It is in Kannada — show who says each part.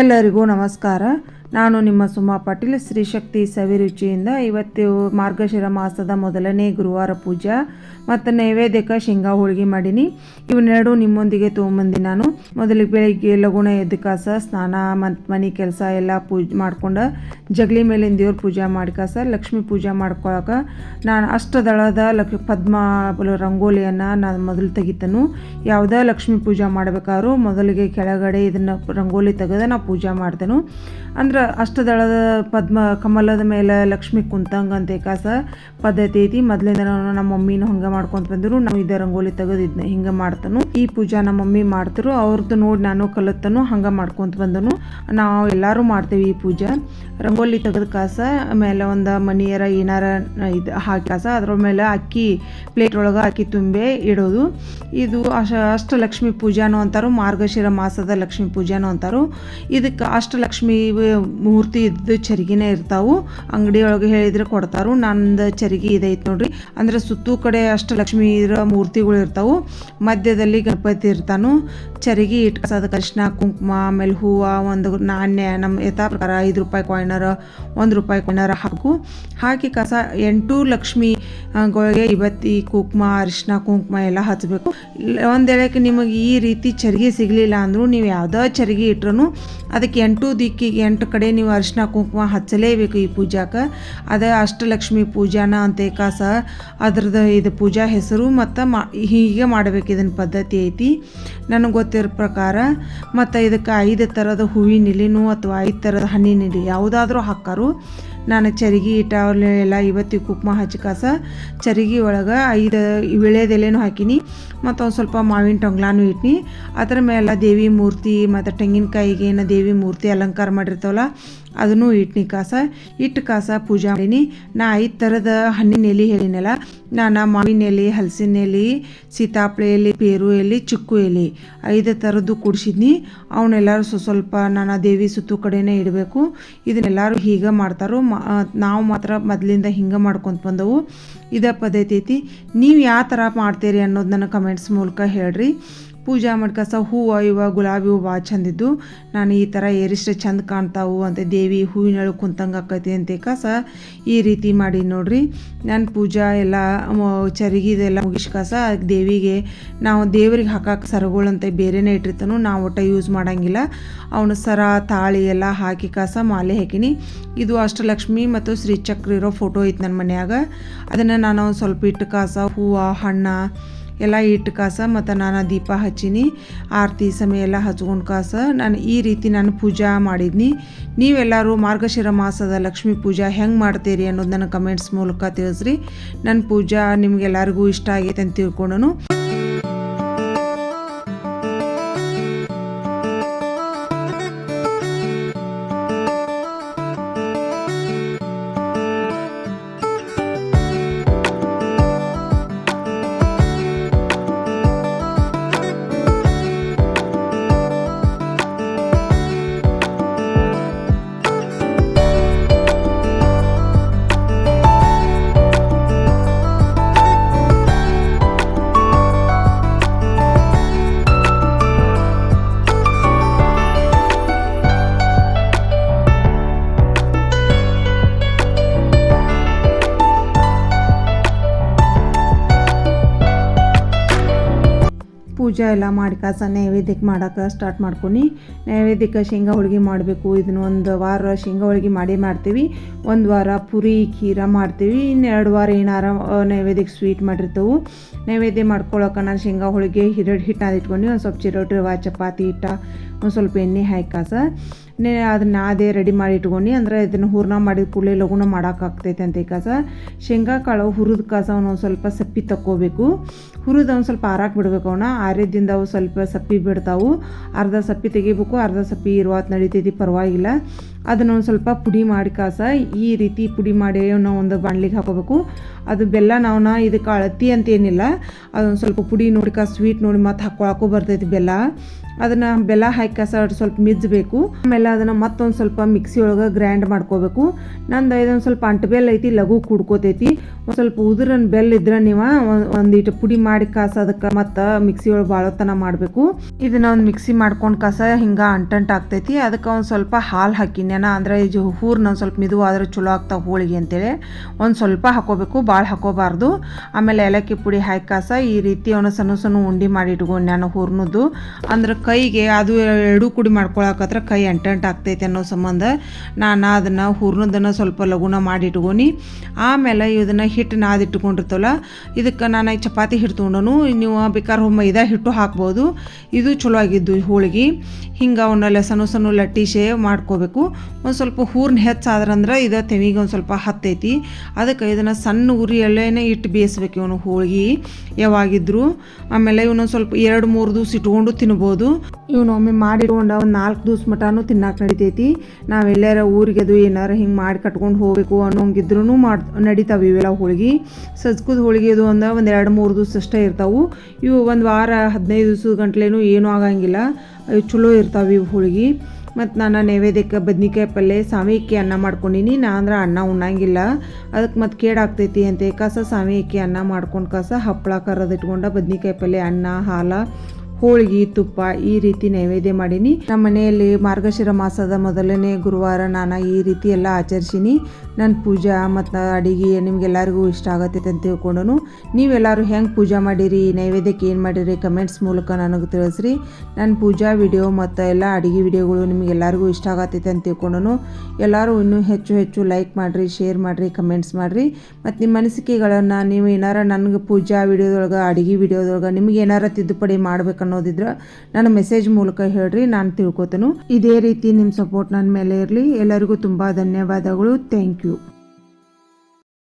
Speaker 1: ಎಲ್ಲರಿಗೂ ನಮಸ್ಕಾರ. ನಾನು ನಿಮ್ಮ ಸುಮಾ ಪಾಟೀಲ್ ಶ್ರೀಶಕ್ತಿ ಸವಿರುಚಿಯಿಂದ ಇವತ್ತು ಮಾರ್ಗಶಿರ ಮಾಸದ ಮೊದಲನೇ ಗುರುವಾರ ಪೂಜಾ ಮತ್ತು ನೈವೇದ್ಯಕ್ಕೆ ಶೇಂಗಾ ಹೋಳಿಗೆ ಮಾಡೀನಿ. ಇವನ್ನೆರಡು ನಿಮ್ಮೊಂದಿಗೆ ತೊಗೊಂಬಂದಿ ನಾನು. ಮೊದಲಿಗೆ ಬೆಳಿಗ್ಗೆ ಲಗುಣ ಎದ್ದು ಕಾಸ, ಸ್ನಾನ ಮತ್ತು ಮನೆ ಕೆಲಸ ಎಲ್ಲ ಪೂಜೆ, ಮಾಡ್ಕೊಂಡು ಜಗಲಿ ಮೇಲಿನ ದೇವ್ರ ಪೂಜೆ ಮಾಡಿ ಕಾಸ, ಲಕ್ಷ್ಮೀ ಪೂಜೆ ಮಾಡ್ಕೊಳಕ್ಕೆ ನಾನು ಅಷ್ಟದಳದ ಲಕ್, ಪದ್ಮ ರಂಗೋಲಿಯನ್ನು ನಾನು ಮೊದಲು ತೆಗಿತನು. ಯಾವುದೇ ಲಕ್ಷ್ಮೀ ಪೂಜೆ ಮಾಡಬೇಕಾದ್ರೂ ಮೊದಲಿಗೆ ಕೆಳಗಡೆ ಇದನ್ನು ರಂಗೋಲಿ ತೆಗೆದ ನಾ ಪೂಜೆ ಮಾಡ್ತೇನೆ. ಅಂದ್ರೆ ಅಷ್ಟದಳದ ಪದ್ಮ ಕಮಲದ ಮೇಲೆ ಲಕ್ಷ್ಮಿ ಕುಂತಂಗ ಅಂತ ಕಾಸ ಪದ್ಧತಿ ಐತಿ ಮೊದ್ಲಿಂದ ನಮ್ಮ ಮಮ್ಮಿನೂ ಹಂಗೆ ಮಾಡ್ಕೊಂತ ಬಂದರು. ನಾವು ಇದೇ ರಂಗೋಲಿ ತೆಗೆದಿದ್ನ, ಹಿಂಗೆ ಮಾಡ್ತನು. ಈ ಪೂಜಾ ನಮ್ಮ ಮಮ್ಮಿ ಮಾಡ್ತರು. ಅವ್ರದ್ದು ನೋಡಿ ನಾನು ಕಲತ್ತನು, ಹಂಗೆ ಮಾಡ್ಕೊಂತ ಬಂದನು. ನಾವು ಎಲ್ಲರೂ ಮಾಡ್ತೇವೆ ಈ ಪೂಜೆ. ರಂಗೋಲಿ ತೆಗೆದ ಕಾಸ ಆಮೇಲೆ ಒಂದು ಮನಿಯರ ಏನಾರ ಇದು ಹಾಕಿ ಕಾಸ, ಅದ್ರ ಮೇಲೆ ಅಕ್ಕಿ ಪ್ಲೇಟ್ ಒಳಗೆ ಅಕ್ಕಿ ತುಂಬೆ ಇಡೋದು. ಇದು ಅಷ್ಟ ಅಷ್ಟಲಕ್ಷ್ಮಿ ಪೂಜಾನು ಅಂತಾರು, ಮಾರ್ಗಶಿರ ಮಾಸದ ಲಕ್ಷ್ಮಿ ಪೂಜಾನು ಅಂತಾರು. ಇದಕ್ಕೆ ಅಷ್ಟಲಕ್ಷ್ಮಿ ಮೂರ್ತಿ ಇದ್ದು ಚರಿಗಿನೇ ಇರ್ತಾವು. ಅಂಗಡಿ ಒಳಗೆ ಹೇಳಿದ್ರೆ ಕೊಡ್ತಾರು. ನಂದು ಚರಿಗಿ ಇದೈತೆ ನೋಡ್ರಿ. ಅಂದ್ರೆ ಸುತ್ತು ಕಡೆ ಅಷ್ಟು ಲಕ್ಷ್ಮಿ ಇರೋ ಮೂರ್ತಿಗಳು ಇರ್ತಾವು. ಮಧ್ಯದಲ್ಲಿ ಗಣಪತಿ ಇರ್ತಾನು. ಚರಿಗಿ ಇಟ್ಟು ಕೃಷ್ಣ ಕುಂಕುಮ, ಆಮೇಲೆ ಹೂವು, ಒಂದು ನಾಣ್ಯ ನಮ್ಮ ಯಥಾ ಪ್ರಕಾರ ಐದು ರೂಪಾಯಿ ಕಾಯ್ನರ ಒಂದು ರೂಪಾಯಿ ಕಾಯ್ನರ ಹಾಕು. ಹಾಕಿ ಕಸ ಎಂಟು ಲಕ್ಷ್ಮಿ ಗಳಿಗೆ ಇವತ್ತಿ ಕುಂಕುಮ, ಅರಿಶಿನ, ಕುಂಕುಮ ಎಲ್ಲ ಹಚ್ಚಬೇಕು ಒಂದು ವೇಳೆಗೆ ನಿಮಗೆ ಈ ರೀತಿ ಚರಿಗೆ ಸಿಗಲಿಲ್ಲ ಅಂದರೂ ನೀವು ಯಾವುದೋ ಚರಿಗೆ ಇಟ್ರೂ ಅದಕ್ಕೆ ಎಂಟು ದಿಕ್ಕಿಗೆ ಎಂಟು ಕಡೆ ನೀವು ಅರಿಶಿನ, ಕುಂಕುಮ ಹಚ್ಚಲೇಬೇಕು ಈ ಪೂಜಾಕ್ಕೆ ಅಷ್ಟ ಅಷ್ಟಲಕ್ಷ್ಮಿ ಪೂಜಾನ ಅಂತ ಕಾಸ ಅದ್ರದ್ದು ಇದು ಪೂಜಾ ಹೆಸರು ಮತ್ತು ಮಾ ಹೀಗೆ ಮಾಡಬೇಕು ಇದನ್ನ ಪದ್ಧತಿ ಐತಿ. ನನಗೆ ಗೊತ್ತಿರೋ ಪ್ರಕಾರ ಮತ್ತು ಇದಕ್ಕೆ ಐದು ಥರದ ಹೂವಿನ ಇಲಿನೂ ಅಥವಾ ಐದು ಥರದ ಹಣ್ಣಿನ ಇಲಿ ಯಾವುದಾದ್ರೂ ಹಾಕಾರು ನಾನು ಚರಿಗೆ ಇಟ್ಟಾವಲ್ಲ ಎಲ್ಲ ಇವತ್ತು ಕುಕ್ಮ ಹಚ್ಚಿ ಕಾಸ ಚರಿಗೆ ಒಳಗೆ ಐದು ವಿಳೆದೆಲೆನೂ ಹಾಕಿನಿ. ಮತ್ತು ಒಂದು ಸ್ವಲ್ಪ ಮಾವಿನ ಟೊಂಗ್ಲಾನು ಇಟ್ನಿ. ಅದರ ಮೇಲೆ ದೇವಿ ಮೂರ್ತಿ ಮತ್ತು ತೆಂಗಿನಕಾಯಿಗೆ ಏನು ದೇವಿ ಮೂರ್ತಿ ಅಲಂಕಾರ ಮಾಡಿರ್ತಾವಲ್ಲ ಅದನ್ನು ಇಟ್ನಿ ಕಾಸ, ಇಟ್ಟು ಕಾಸ ಪೂಜೆ ಮಾಡೀನಿ. ನಾ ಐದು ಥರದ ಹಣ್ಣಿನ ಎಲೆ ಹೇಳಿನಲ್ಲ, ನಾನು ಮಾವಿನ ಎಲೆ ಹಲಸಿನ ಎಲೆ ಸೀತಾಫಲ ಎಲೆ, ಪೇರು ಎಲೆ, ಚಿಕ್ಕು ಎಲೆ ಐದು ಥರದ್ದು ಕುಡಿಸಿದ್ನಿ. ಅವನ್ನೆಲ್ಲರೂ ಸ್ವ ಸ್ವಲ್ಪ ನಾನು ದೇವಿ ಸುತ್ತು ಕಡೆನೇ ಇಡಬೇಕು. ಇದನ್ನೆಲ್ಲರೂ ಹೀಗೆ ಮಾಡ್ತಾರೋ. ನಾವು ಮಾತ್ರ ಮೊದಲಿಂದ ಹಿಂಗೆ ಮಾಡ್ಕೊಂತ ಬಂದವು. ಇದ ಪದ್ಧತಿ ಐತಿ. ನೀವು ಯಾವ ಥರ ಮಾಡ್ತೀರಿ ಅನ್ನೋದು ನನ್ನ ಕಮೆಂಟ್ಸ್ ಮೂಲಕ ಹೇಳ್ರಿ. ಪೂಜೆ ಮಾಡ್ಕಸ, ಹೂವು ಇವ ಗುಲಾಬಿ ಹೂವು ಭಾಳ ಚಂದಿದ್ದು ನಾನು ಈ ಥರ ಏರಿಸ್ರೆ ಚಂದ ಕಾಣ್ತಾವು ಅಂತ ದೇವಿ ಹೂವಿನೊಳಗೆ ಕುಂತಂಗೆ ಆಕೈತಿ ಅಂತ ಕಸ ಈ ರೀತಿ ಮಾಡಿ ನೋಡ್ರಿ. ನಾನು ಪೂಜಾ ಎಲ್ಲ ಚರಿಗಿದೆಲ್ಲ ಮುಗಿಸ್ಕಸ ದೇವಿಗೆ, ನಾವು ದೇವ್ರಿಗೆ ಹಾಕಕ್ಕೆ ಸರಗಳಂತೆ ಬೇರೆನೇ ಇಟ್ಟಿರ್ತಾನು ನಾವು ಒಟ್ಟ ಯೂಸ್ ಮಾಡಂಗಿಲ್ಲ. ಅವನು ಸರ, ತಾಳಿ ಎಲ್ಲ ಹಾಕಿ ಕಸ ಮಾಲೆ ಹಾಕಿನಿ. ಇದು ಅಷ್ಟಲಕ್ಷ್ಮಿ ಮತ್ತು ಶ್ರೀಚಕ್ರ ಇರೋ ಫೋಟೋ ಐತೆ ನನ್ನ ಮನೆಯಾಗ. ಅದನ್ನು ನಾನು ಸ್ವಲ್ಪ ಇಟ್ಟು ಕಾಸ, ಹೂವು, ಹಣ್ಣು ಎಲ್ಲ ಇಟ್ಟು ಕಾಸ ಮತ್ತು ನಾನು ದೀಪ ಹಚ್ಚೀನಿ. ಆರತಿ ಸಮಯ ಎಲ್ಲ ಹಚ್ಕೊಂಡು ಕಾಸ ನಾನು ಈ ರೀತಿ ನಾನು ಪೂಜಾ ಮಾಡಿದ್ನಿ. ನೀವೆಲ್ಲರೂ ಮಾರ್ಗಶಿರ ಮಾಸದ ಲಕ್ಷ್ಮೀ ಪೂಜಾ ಹೆಂಗೆ ಮಾಡ್ತೀರಿ ಅನ್ನೋದು ನನ್ನ ಕಮೆಂಟ್ಸ್ ಮೂಲಕ ತಿಳಿಸ್ರಿ. ನನ್ನ ಪೂಜಾ ನಿಮಗೆಲ್ಲರಿಗೂ ಇಷ್ಟ ಆಗೈತೆ ಅಂತ ತಿಳ್ಕೊಂಡನು. ಪೂಜೆ ಎಲ್ಲ ಮಾಡಿ ಕಾಸ ನೈವೇದ್ಯಕ್ಕೆ ಮಾಡೋಕೆ ಸ್ಟಾರ್ಟ್ ಮಾಡ್ಕೊನಿ. ನೈವೇದ್ಯಕ್ಕೆ ಶೇಂಗಾ ಹೋಳಿಗೆ ಮಾಡಬೇಕು. ಇದನ್ನ ಒಂದು ವಾರ ಶೇಂಗಾ ಹೋಳಿಗೆ ಮಾಡಿ ಮಾಡ್ತೀವಿ. ಒಂದು ವಾರ ಪುರಿ, ಖೀರ ಮಾಡ್ತೀವಿ. ಇನ್ನು ವಾರ ಏನಾರ ನೈವೇದ್ಯಕ್ಕೆ ಸ್ವೀಟ್ ಮಾಡಿರ್ತೇವೆ. ನೈವೇದ್ಯ ಮಾಡ್ಕೊಳಕ್ಕೆ ನಾನು ಶೇಂಗಾ ಹೋಳಿಗೆ ಹಿರಡ್ ಹಿಟ್ಟು ಇಟ್ಕೊಂಡು. ಒಂದು ಸ್ವಲ್ಪ ಚಿರೋಟಿ, ರವೆ, ಚಪಾತಿ, ಹಿಟ್ಟ ಒಂದು ಸ್ವಲ್ಪ ಎಣ್ಣೆ ಹಾಕಿ ಕಾಸ ನೇ, ಅದನ್ನ ಅದೇ ರೆಡಿ ಮಾಡಿ ಇಟ್ಕೊಂಡು, ಅಂದ್ರೆ ಇದನ್ನು ಹೂರ್ಣ ಮಾಡಿದ ಕೂಡಲೇ ಲಗುನ ಮಾಡೋಕ್ಕಾಗ್ತೈತೆ ಅಂತ ಈ ಕಾಸ ಶೇಂಗಾ ಕಾಳು ಹುರಿದ ಕಾಸ ಒಂದು ಸ್ವಲ್ಪ ಸಪ್ಪಿ ತಕ್ಕೋಬೇಕು. ಹುರಿದ ಒಂದು ಸ್ವಲ್ಪ ಆರಾಕ್ ಬಿಡ್ಬೇಕು ಅವನ್ನ ಆರ್ಯದಿಂದ ಅವು ಸ್ವಲ್ಪ ಸಪ್ಪಿ ಬಿಡ್ತಾವು. ಅರ್ಧ ಸಪ್ಪಿ ತೆಗಿಬೇಕು, ಅರ್ಧ ಸಪ್ಪಿ ಇರುವತ್ತು ನಡೀತೈತಿ, ಪರವಾಗಿಲ್ಲ. ಅದನ್ನ ಒಂದು ಸ್ವಲ್ಪ ಪುಡಿ ಮಾಡಿ ಕಾಸ. ಈ ರೀತಿ ಪುಡಿ ಮಾಡಿ ನಾವು ಒಂದು ಬಾಣ್ಲಿಗೆ ಹಾಕೋಬೇಕು. ಅದು ಬೆಲ್ಲ ನಾವು ಇದಕ್ಕೆ ಅಳತಿ ಅಂತೇನಿಲ್ಲ ಅದೊಂದು ಸ್ವಲ್ಪ ಪುಡಿ ನೋಡಿ ಕಾ ಸ್ವೀಟ್ ನೋಡಿ ಮತ್ತೆ ಹಾಕೊಳಕ್ಕೂ ಬರ್ತೈತಿ ಬೆಲ್ಲ. ಅದನ್ನು ಬೆಲ್ಲ ಹಾಕಿ ಕಸ ಸ್ವಲ್ಪ ಮಿಜ್ಜಬೇಕು. ಆಮೇಲೆ ಅದನ್ನು ಮತ್ತೊಂದು ಸ್ವಲ್ಪ ಮಿಕ್ಸಿ ಒಳಗೆ ಗ್ರೈಂಡ್ ಮಾಡ್ಕೋಬೇಕು. ನಂದು ಇದೊಂದು ಸ್ವಲ್ಪ ಅಂಟು ಬೆಲ್ಲ ಐತಿ, ಲಘು ಕುಡ್ಕೋತೈತಿ. ಒಂದು ಸ್ವಲ್ಪ ಉದುರನ್ ಬೆಲ್ಲ ಇದ್ರೆ ನೀವು ಒಂದಿಟ್ಟು ಪುಡಿ ಮಾಡಿ ಕಾಸ ಅದಕ್ಕೆ ಮತ್ತು ಮಿಕ್ಸಿ ಒಳಗೆ ಮಾಡಬೇಕು. ಇದನ್ನು ಒಂದು ಮಿಕ್ಸಿ ಮಾಡ್ಕೊಂಡು ಕಸ ಹಿಂಗೆ ಅಂಟಂಟು ಆಗ್ತೈತಿ. ಅದಕ್ಕೆ ಒಂದು ಸ್ವಲ್ಪ ಹಾಲು ಹಾಕಿನ್ಯಾನ ಅಂದರೆ ಇದು ಹೂರ್ನ ಸ್ವಲ್ಪ ಮಿದುವಾದ್ರೆ ಚಲೋ ಆಗ್ತಾವೆ ಹೋಳಿಗೆ ಅಂತೇಳಿ. ಒಂದು ಸ್ವಲ್ಪ ಹಾಕೋಬೇಕು ಭಾಳ ಹಾಕೋಬಾರ್ದು. ಆಮೇಲೆ ಏಲಕ್ಕಿ ಪುಡಿ ಹಾಕಿ ಕಾಸ ಈ ರೀತಿ ಅವನ ಸಣ್ಣ ಸಣ್ಣ ಉಂಡಿ ಮಾಡಿ ಇಟ್ಕೊಂಡು ನಾನು ಹೂರ್ನದ್ದು ಅಂದ್ರೆ ಕೈಗೆ ಅದು ಎರಡೂ ಕುಡಿ ಮಾಡ್ಕೊಳಕತ್ರ ಕೈ ಅಂಟಂಟ್ ಆಗ್ತೈತೆ ಅನ್ನೋ ಸಂಬಂಧ ನಾನು ಅದನ್ನು ಹೂರ್ನದನ್ನು ಸ್ವಲ್ಪ ಲಗುನ ಮಾಡಿ ಇಟ್ಕೊನಿ ಆಮೇಲೆ ಇದನ್ನು ಹಿಟ್ಟು ನಾದಿಟ್ಕೊಂಡಿರ್ತವಲ್ಲ ಇದಕ್ಕೆ ನಾನು ಚಪಾತಿ ಹಿಟ್ಟು ತೊಗೊಂಡನು, ನೀವು ಬೇಕಾದ್ರೆ ಮೈದಾ ಹಿಟ್ಟು ಹಾಕ್ಬೋದು. ಇದು ಚಲೋ ಆಗಿದ್ದು ಹೋಳಿಗೆ. ಹಿಂಗೆ ಅವನ್ನೆಲ್ಲ ಸಣ್ಣ ಸಣ್ಣ ಶೇವ್ ಮಾಡ್ಕೋಬೇಕು. ಒಂದು ಸ್ವಲ್ಪ ಹೂರ್ನ ಹೆಚ್ಚಾದ್ರಂದ್ರೆ ಇದು ತೆವಿಗೆ ಒಂದು ಸ್ವಲ್ಪ ಹತ್ತೈತಿ. ಅದಕ್ಕೆ ಇದನ್ನು ಸಣ್ಣ ಉರಿಯಲ್ಲೇನೆ ಇಟ್ಟು ಬೇಯಿಸ್ಬೇಕು ಇವನು ಹೋಳಿಗೆ ಯಾವಾಗಿದ್ರು. ಆಮೇಲೆ ಇವನೊಂದು ಸ್ವಲ್ಪ ಎರಡು ಮೂರು ದಿವ್ಸ ಇಟ್ಕೊಂಡು ತಿನ್ಬೋದು. ಇವನು ಒಮ್ಮೆ ಮಾಡಿಟ್ಕೊಂಡು ಒಂದು ನಾಲ್ಕು ದಿವ್ಸ ಮಟನೂ ತಿನ್ನಕ್ಕೆ ನಡಿತೈತಿ. ನಾವೆಲ್ಲರ ಊರಿಗೆ ಅದು ಏನಾರು ಹಿಂಗೆ ಮಾಡಿ ಕಟ್ಕೊಂಡು ಹೋಗ್ಬೇಕು ಅನ್ನೋಂಗಿದ್ರೂ ಮಾಡ್, ನಡಿತಾವೆ ಇವೆಲ್ಲ ಹೋಳಿಗೆ. ಸಜ್ಕದ ಹೋಳಿಗೆ ಇದು ಒಂದು ಒಂದು ಎರಡು ಮೂರು ದಿವ್ಸ ಅಷ್ಟೇ ಇರ್ತಾವೆ. ಇವು ಒಂದು ವಾರ ಹದಿನೈದು ದಿವ್ಸದ ಗಂಟ್ಲೇನು ಏನೂ ಆಗಂಗಿಲ್ಲ. ಚಲೋ ಇರ್ತಾವೆ ಇವು ಹೋಳ್ಗೆ. ಮತ್ತು ನಾನು ನೈವೇದ್ಯಕ್ಕೆ ಬದ್ನಿಕಾಯಿ ಪಲ್ಯ ಸಾಮಿಕ್ಕಿ ಅನ್ನ ಮಾಡ್ಕೊಂಡಿನಿ. ನಾ ಅಂದ್ರೆ ಅನ್ನ ಉಣ್ಣಂಗಿಲ್ಲ. ಅದಕ್ಕೆ ಮತ್ತು ಕೇಡಾಗ್ತೈತಿ ಅಂತ. ಕಸ ಸಾಮಿಕ್ಕಿ ಅನ್ನ ಮಾಡ್ಕೊಂಡು ಕಸ, ಹಪ್ಪಳ ಕರದು ಇಟ್ಕೊಂಡ ಬದ್ನಿಕಾಯಿ ಪಲ್ಯ ಅನ್ನ, ಹಾಲ, ಹೋಳಿಗೆ, ತುಪ್ಪ ಈ ರೀತಿ ನೈವೇದ್ಯ ಮಾಡೀನಿ. ನಮ್ಮ ಮನೆಯಲ್ಲಿ ಮಾರ್ಗಶಿರ ಮಾಸದ ಮೊದಲನೇ ಗುರುವಾರ ನಾನು ಈ ರೀತಿ ಎಲ್ಲ ಆಚರಿಸೀನಿ. ನನ್ನ ಪೂಜಾ ಮತ್ತು ಅಡಿಗೆ ನಿಮಗೆಲ್ಲರಿಗೂ ಇಷ್ಟ ಆಗತ್ತೈತೆ ಅಂತ ತಿಳ್ಕೊಂಡು ನೀವೆಲ್ಲರೂ ಹೆಂಗೆ ಪೂಜಾ ಮಾಡಿರಿ, ನೈವೇದ್ಯಕ್ಕೆ ಏನು ಮಾಡಿರಿ ಕಮೆಂಟ್ಸ್ ಮೂಲಕ ನನಗೆ ತಿಳಿಸ್ರಿ. ನನ್ನ ಪೂಜಾ ವಿಡಿಯೋ ಮತ್ತು ಎಲ್ಲ ಅಡಿಗೆ ವಿಡಿಯೋಗಳು ನಿಮಗೆಲ್ಲರಿಗೂ ಇಷ್ಟ ಆಗತ್ತೈತೆ ಅಂತ ತಿಳ್ಕೊಂಡು ಎಲ್ಲರೂ ಇನ್ನೂ ಹೆಚ್ಚು ಹೆಚ್ಚು ಲೈಕ್ ಮಾಡಿರಿ, ಶೇರ್ ಮಾಡಿರಿ, ಕಮೆಂಟ್ಸ್ ಮಾಡಿರಿ. ಮತ್ತು ನಿಮ್ಮ ಅನಿಸಿಕೆಗಳನ್ನು ನೀವು ಏನಾರ ನನಗೆ ಪೂಜಾ ವಿಡಿಯೋದೊಳಗೆ, ಅಡಿಗೆ ವಿಡಿಯೋದೊಳಗೆ ನಿಮಗೆ ಏನಾರ ತಿದ್ದುಪಡಿ ಮಾಡ್ಬೇಕು ಅನ್ನೋದಿದ್ರೆ ನನ್ನ ಮೆಸೇಜ್ ಮೂಲಕ ಹೇಳ್ರಿ, ನಾನು ತಿಳ್ಕೊತೇನು. ಇದೇ ರೀತಿ ನಿಮ್ಮ ಸಪೋರ್ಟ್ ನನ್ನ ಮೇಲೆ ಇರಲಿ. ಎಲ್ಲರಿಗೂ ತುಂಬ ಧನ್ಯವಾದಗಳು. Thank you. താങ്ക്